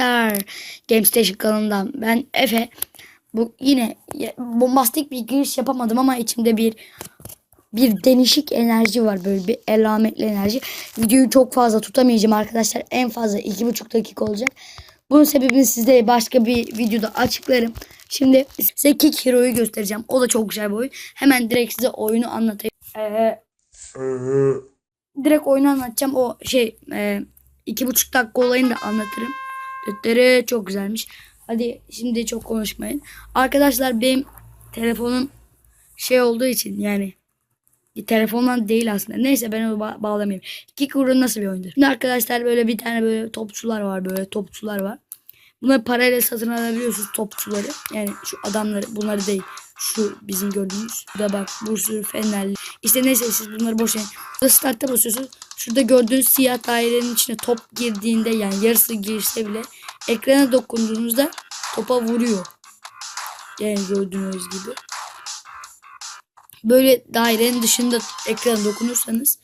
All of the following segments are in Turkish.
arkadaşlar. Game kanalından ben Efe. Bu yine bombastik bir giriş yapamadım ama içimde bir bir denişik enerji var böyle bir elametli enerji. Videoyu çok fazla tutamayacağım arkadaşlar. En fazla iki buçuk dakika olacak. Bunun sebebini size başka bir videoda açıklarım. Şimdi size Kick Hero'yu göstereceğim. O da çok güzel bir oyun. Hemen direkt size oyunu anlatayım. Ee, direkt oyunu anlatacağım. O şey e, iki buçuk dakika olayını da anlatırım. Dötleri çok güzelmiş. Hadi şimdi çok konuşmayın. Arkadaşlar benim telefonum şey olduğu için yani telefondan değil aslında. Neyse ben onu ba- bağlamayayım. Kick nasıl bir oyundur? Şimdi arkadaşlar böyle bir tane böyle topçular var böyle topçular var. Bunları parayla satın alabiliyorsunuz topçuları. Yani şu adamları bunları değil. Şu bizim gördüğümüz. Burada bak bir sürü fenerli. İşte neyse siz bunları boş verin. Burada start'a basıyorsunuz. Şurada gördüğünüz siyah dairenin içine top girdiğinde yani yarısı girse bile ekrana dokunduğunuzda topa vuruyor. Yani gördüğünüz gibi. Böyle dairenin dışında ekrana dokunursanız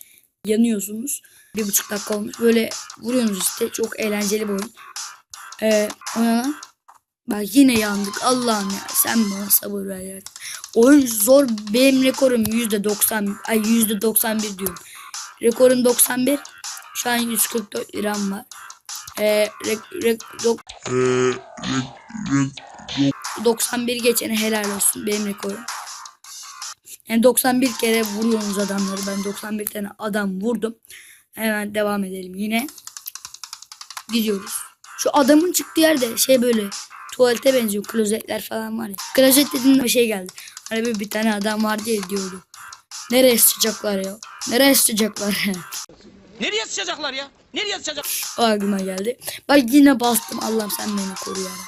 yanıyorsunuz. Bir buçuk dakika olmuş. Böyle vuruyorsunuz işte. Çok eğlenceli bir oyun. Ee, ona bak yine yandık. Allah'ım ya sen bana sabır ver ya. Oyun zor. Benim rekorum yüzde doksan. Ay yüzde doksan bir diyorum. Rekorum 91. Şu an 144 liram var. Ee, re, re, dok- 91 geçene helal olsun benim rekorum. Yani 91 kere vuruyorsunuz adamları. Ben 91 tane adam vurdum. Hemen devam edelim yine. Gidiyoruz. Şu adamın çıktığı yerde şey böyle tuvalete benziyor. Klozetler falan var ya. Klozet dediğimde bir şey geldi. Hani böyle bir tane adam var diye diyordu. Nereye sıçacaklar ya? Nereye sıçacaklar? Nereye sıçacaklar ya? Nereye sıçacak? o aklıma geldi. Bak yine bastım. Allah'ım sen beni koru yarabbim.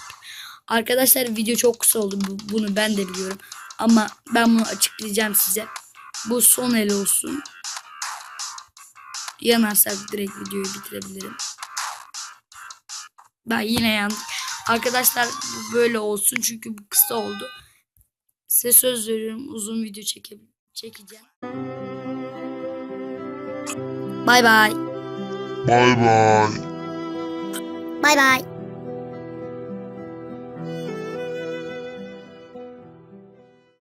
Arkadaşlar video çok kısa oldu. Bu- Bunu ben de biliyorum. Ama ben bunu açıklayacağım size. Bu son el olsun. Yanarsak direkt videoyu bitirebilirim. Ben yine yandım. Arkadaşlar bu böyle olsun çünkü bu kısa oldu. Size söz veriyorum uzun video çeke çekeceğim. Bay bay. Bye bye. Bay bay.